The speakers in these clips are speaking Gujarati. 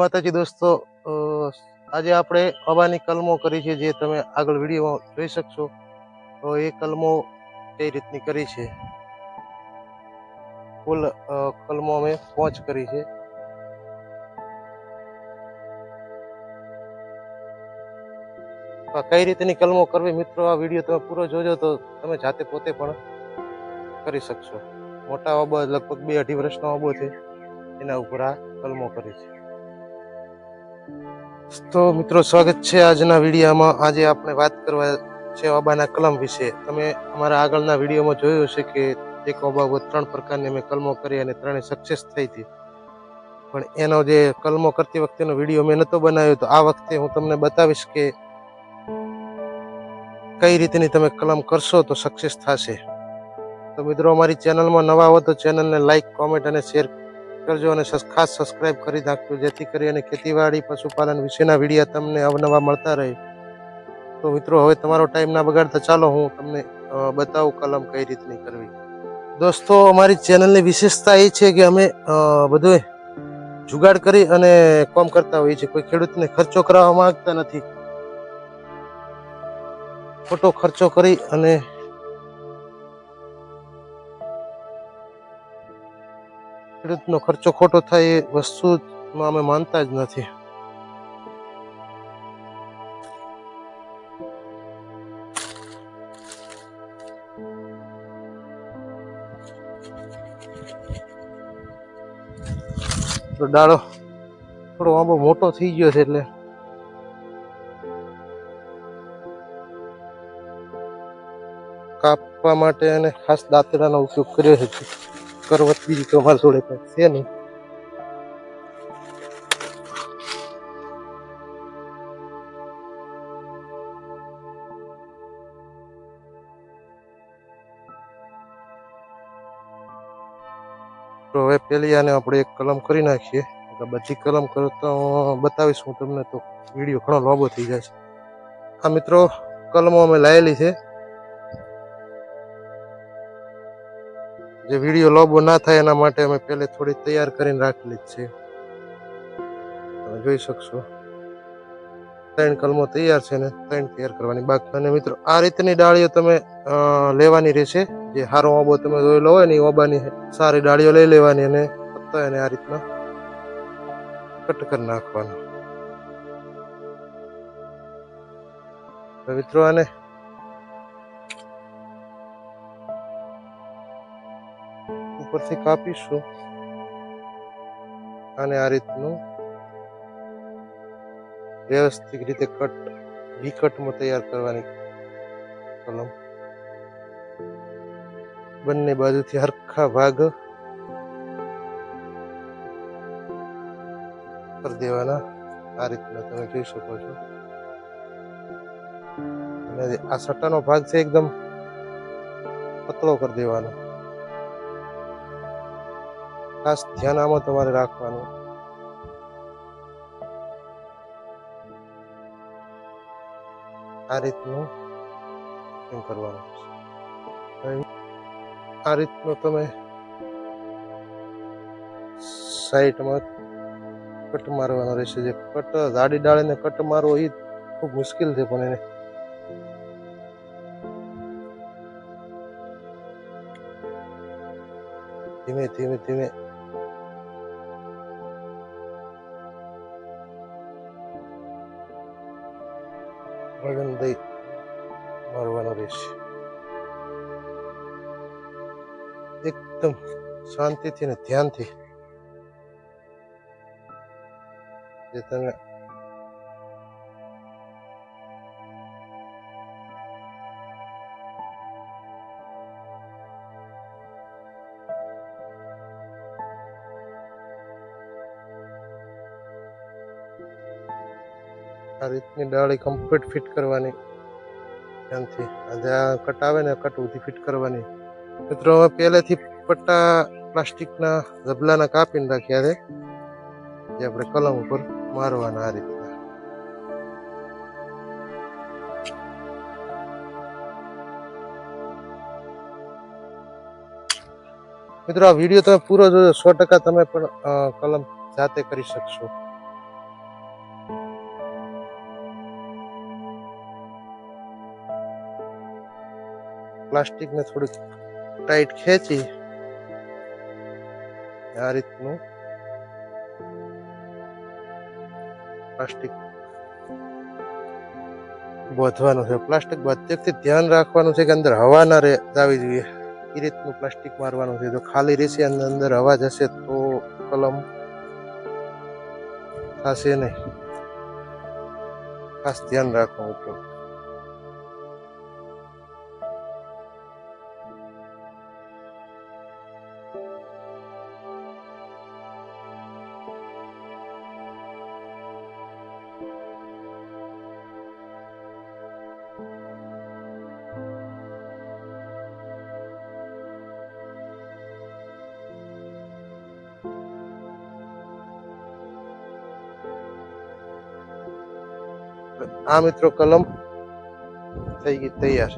માતાજી દોસ્તો આજે આપણે અબાની કલમો કરી છે જે તમે આગળ વિડીયોમાં જોઈ શકશો. તો એ કલમો કઈ રીતની કરી છે? કુલ કલમો અમે પાંચ કરી છે. કઈ રીતની કલમો કરવી મિત્રો? આ વીડિયો તમે પૂરો જોજો તો તમે જાતે પોતે પણ કરી શકશો. મોટા ઓબો લગભગ બે અઢી વર્ષનો બાબો છે. એના ઉપર આ કલમો કરી છે. તો મિત્રો, સ્વાગત છે આજના વિડીયોમાં. આજે આપણે વાત કરવા છે ઓબાના કલમ વિશે. તમે અમારા આગળના વિડીયોમાં જોયું હશે કે એક ઓબા ત્રણ પ્રકારની અમે કલમો કરી અને ત્રણે સક્સેસ થઈ હતી. પણ એનો જે કલમો કરતી વખતેનો વીડિયો મેં નહોતો બનાવ્યો, તો આ વખતે હું તમને બતાવીશ કે કઈ રીતની તમે કલમ કરશો તો સક્સેસ થશે. તો મિત્રો, અમારી ચેનલમાં નવા હો તો ચેનલને લાઈક કોમેન્ટ અને શેર કરજો અને ખાસ સબસ્ક્રાઈબ કરી નાખજો, જેથી કરીને ખેતીવાડી, પશુપાલન વિશેના વિડીયા તમને અવનવા મળતા રહે. તો મિત્રો, હવે તમારો ટાઈમ ના બગાડતા ચાલો હું તમને બતાવું કલમ કઈ રીતની કરવી. દોસ્તો, અમારી ચેનલની વિશેષતા એ છે કે અમે બધું જુગાડ કરી અને કોમ કરતા હોઈએ છીએ. કોઈ ખેડૂતને ખર્ચો કરાવવા માંગતા નથી. ખોટો ખર્ચો કરી અને ખેડૂતનો ખર્ચો ખોટો થાય એ વસ્તુમાં અમે માનતા જ નથી. તો ડાળો, થોડો આંબો મોટો થઈ ગયો છે એટલે. કાપવા માટે અને ખાસ દાંતડાનો ઉપયોગ કર્યો છે. કરવત બીજી તો અમારા જોડે કઈ છે નહીં. તો હવે પેલી આને આપણે એક કલમ કરી નાખીએ. એટલે બધી કલમ કરો તો બતાવીશ, હું તમને તો વીડિયો ઘણો લાંબો થઈ જશે આ મિત્રો, કલમો અમે લાવેલી છે. જે વીડિયો લોબો ના થાય એના માટે અમે પહેલે થોડી તૈયાર કરીને રાખેલી જ છે. તમે જોઈ શકશો. ત્રણ કલમો તૈયાર છે ને ત્રણ તૈયાર કરવાની બાકી. અને મિત્રો, આ રીતની ડાળીઓ તમે લેવાની રહેશે. જે હારો ઓબો તમે જોયેલો હોય ને એ ઓબાની સારી ડાળીઓ લઈ લેવાની અને પત્તા એને આ રીતના કટ કરી નાખવાના. મિત્રો, આને ઉપરથી કાપીશું. અને આ રીતનું વ્યવસ્થિત રીતે કટ વિકટમાં તૈયાર કરવાની કલમ. બંને બાજુથી હરખા ભાગ કરી દેવાના. આ રીતના તમે જોઈ શકો છો. અને આ સટ્ટાનો ભાગ છે એકદમ પતળો કરી દેવાનો. ખાસ ધ્યાન આમાં તમારે રાખવાનું આ રીતનું એમ કરવાનું છે. આ રીતનું તમે સાઈડમાં કટ મારવાનો રહેશે જે કટ જાડી ડાળીને કટ મારવો એ ખૂબ મુશ્કેલ છે પણ એને ધીમે ધીમે ધીમે દઈ મારવાનું રહેશે. એકદમ શાંતિથી ને ધ્યાનથી જે તમે આ રીતની ડાળી કમ્પ્લીટ ફિટ કરવાની. આજે આ કટ આવે ને કટ ઉધી ફિટ કરવાની. મિત્રો અમે પહેલેથી પટ્ટા પ્લાસ્ટિકના ઝબલાના કાપીને રાખ્યા છે. જે આપણે કલમ ઉપર મારવાના આ રીતે મિત્રો, આ વીડિયો તમે પૂરો જોજો. સો ટકા તમે પણ કલમ જાતે કરી શકશો. પ્લાસ્ટિકને થોડીક ટાઈટ ખેંચી આ રીતનું પ્લાસ્ટિક બાંધવાનું છે. પ્લાસ્ટિક બાંધતી ધ્યાન રાખવાનું છે કે અંદર હવા ના રહે, જાવી જોઈએ. એ રીતનું પ્લાસ્ટિક મારવાનું છે. જો ખાલી રહેશે અને અંદર હવા જશે તો કલમ થશે નહીં. ખાસ ધ્યાન રાખવાનું. મિત્રો આ મિત્રો કલમ થઈ ગઈ, તૈયાર.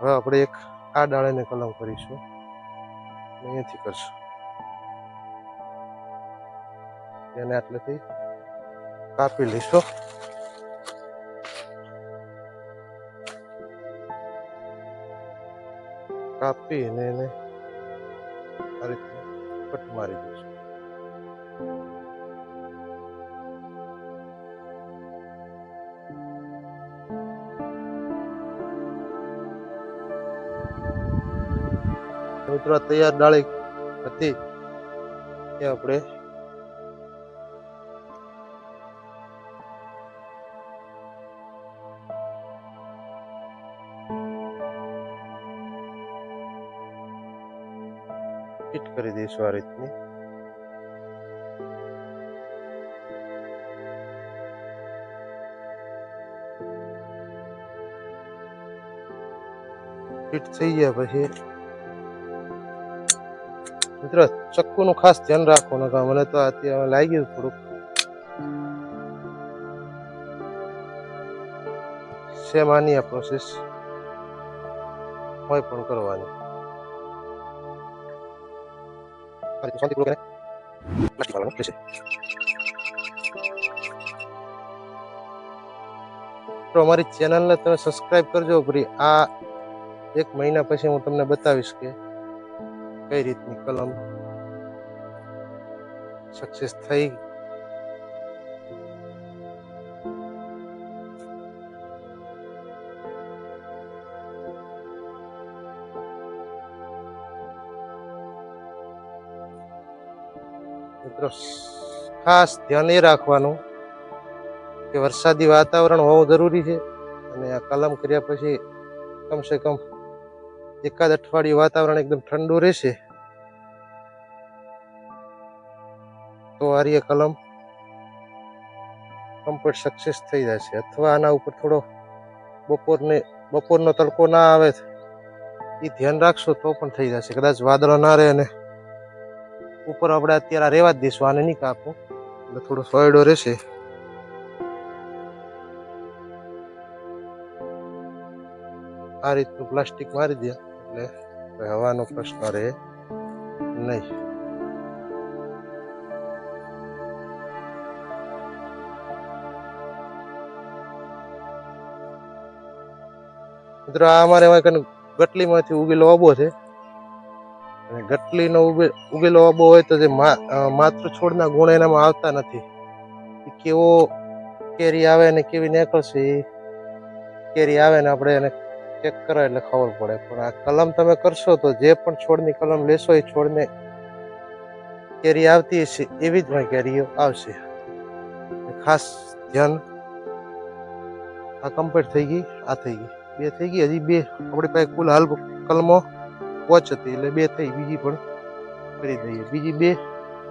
હવે આપણે એક આ ડાળીને કલમ કરીશું. અહીંયાથી કરશું. એને આટલેથી કાપી લઈશું કાપીને એને આ રીતે કટ મારી દઈશું મિત્રો આ તૈયાર ડાળી હતી એ આપણે ફિટ કરી દઈશું આ રીતની ફિટ થઈ ગયા પછી. મિત્રો, ચક્કુનું ખાસ ધ્યાન રાખવાનું કે મને તો અત્યારે લાગ્યું થોડુંક. સેમ આની આ પ્રોસેસ હોય પણ કરવાની. શાંતિપૂર્વક એને પ્લાસ્ટિક વાળવાનું રહેશે તો અમારી ચેનલને તમે સબસ્ક્રાઇબ કરજો ફરી આ એક મહિના પછી હું તમને બતાવીશ કે કઈ રીતની કલમ સક્સેસ થઈ મિત્રો ખાસ ધ્યાન એ રાખવાનું કે વરસાદી વાતાવરણ હોવું જરૂરી છે અને આ કલમ કર્યા પછી કમસે કમ એકાદ અઠવાડિયું વાતાવરણ એકદમ ઠંડુ રહેશે. તો આર્ય કલમ કમ્પ્લીટ સક્સેસ થઈ જશે. અથવા આના ઉપર થોડો બપોરને, બપોરનો તડકો ના આવે એ ધ્યાન રાખશો તો પણ થઈ જશે. કદાચ વાદળો ના રહે અને ઉપર આપણે અત્યારે રહેવા જ દઈશું, આને નહીં કાપો. એટલે થોડો સોયડો રહેશે. આ રીતનું પ્લાસ્ટિક મારી દે, એટલે હવાનો પ્રશ્ન રહે નહીં. મિત્રો, આ અમારે ગટલીમાંથી ઉગેલો આબો છે. અને ગટલીનો ઉગે ઉગેલો આબો હોય તો જે માત્ર છોડના ગુણ એનામાં આવતા નથી. કેવો કેરી આવે ને કેવી નીકળશે એ કેરી આવે ને આપણે એને ચેક કરો એટલે ખબર પડે. પણ આ કલમ તમે કરશો તો જે પણ છોડની કલમ લેશો એ છોડને કેરી આવતી હશે, એવી જ કેરીઓ આવશે. ખાસ ધ્યાન આ કમ્પ્લીટ થઈ ગઈ, આ થઈ ગઈ. બે થઈ ગઈ, હજી બે. આપણી પાસે કુલ હાલ કલમો વોચ હતી એટલે બે થઈ, બીજી પણ કરી દઈએ. બીજી બે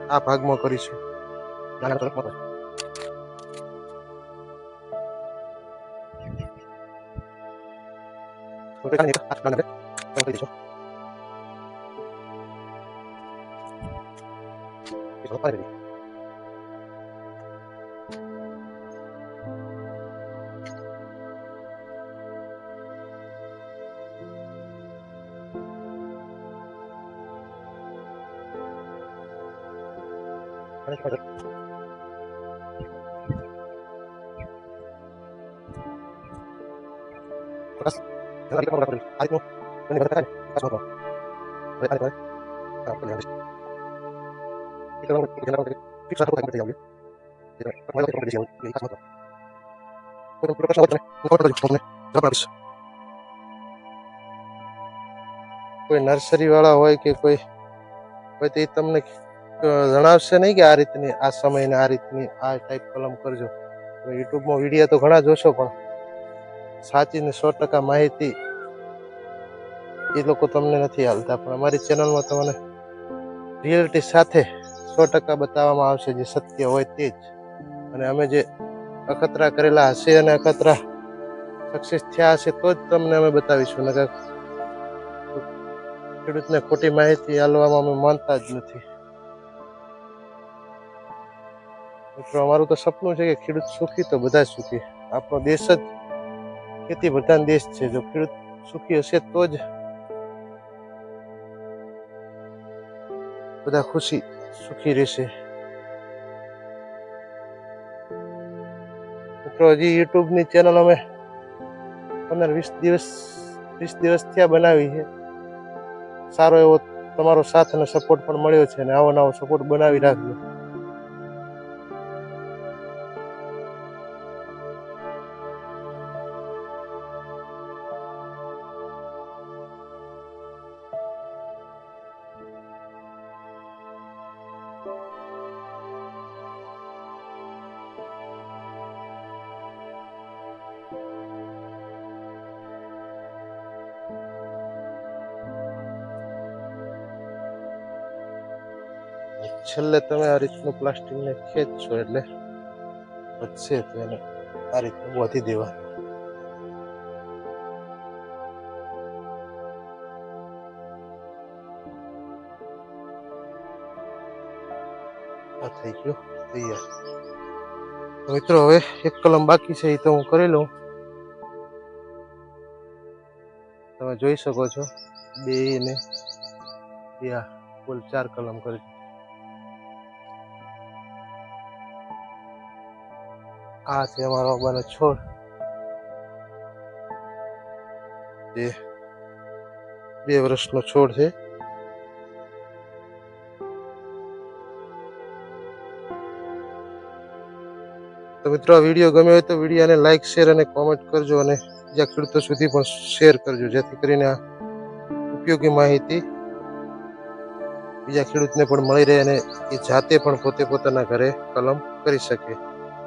આ ભાગમાં કરીશું. Thank તરફમાં કંઈ નર્સરી વાળા હોય કે કોઈ હોય તે તમને જણાવશે નહીં કે આ રીતની, આ સમયને આ રીતની, આ ટાઈપ કલમ કરજો. યુટ્યુબમાં વીડિયો તો ઘણા જોશો, પણ સાચી ને સો ટકા માહિતી એ લોકો તમને નથી હાલતા. પણ અમારી ચેનલમાં તમને રિયલિટી સાથે સો ટકા બતાવવામાં આવશે જે સત્ય હોય તે જ. અને અમે જે અખતરા કરેલા હશે અને અખતરા સક્સેસ થયા હશે, તો જ તમને અમે બતાવીશું. નકર ખેડૂતને ખોટી માહિતી હાલવામાં અમે માનતા જ નથી. મિત્રો, અમારું તો સપનું છે કે ખેડૂત સુખી તો બધા સુખી. આપણો દેશ જ ખેતી પ્રધાન દેશ છે. જો ખેડૂત સુખી હશે તો જ બધા ખુશી, સુખી રહેશે. મિત્રો, હજી યુટ્યુબની ચેનલ અમે પંદર વીસ દિવસ વીસ દિવસ થયા બનાવી છે. સારો એવો તમારો સાથ અને સપોર્ટ પણ મળ્યો છે અને આવો નવો સપોર્ટ બનાવી રાખજો. છેલ્લે તમે આ રીતનું પ્લાસ્ટિકને ખેંચશો એટલે વધશે તો એને આ રીતનું વધી દેવા. આ થઈ ગયું, તૈયાર. મિત્રો, હવે એક કલમ બાકી છે, એ તો હું કરી લઉં. તમે જોઈ શકો છો, બે ને યા કુલ ચાર કલમ કરી આ છે અમારો છોડ. બે. બે વર્ષનો છોડ છે. તો મિત્રો, આ વીડિયો ગમ્યો હોય તો વિડીયોને લાઈક શેર અને કોમેન્ટ કરજો અને બીજા ખેડૂતો સુધી પણ શેર કરજો, જેથી કરીને આ ઉપયોગી માહિતી બીજા ખેડૂતને પણ મળી રહે અને એ જાતે પણ પોતે પોતાના ઘરે કલમ કરી શકે.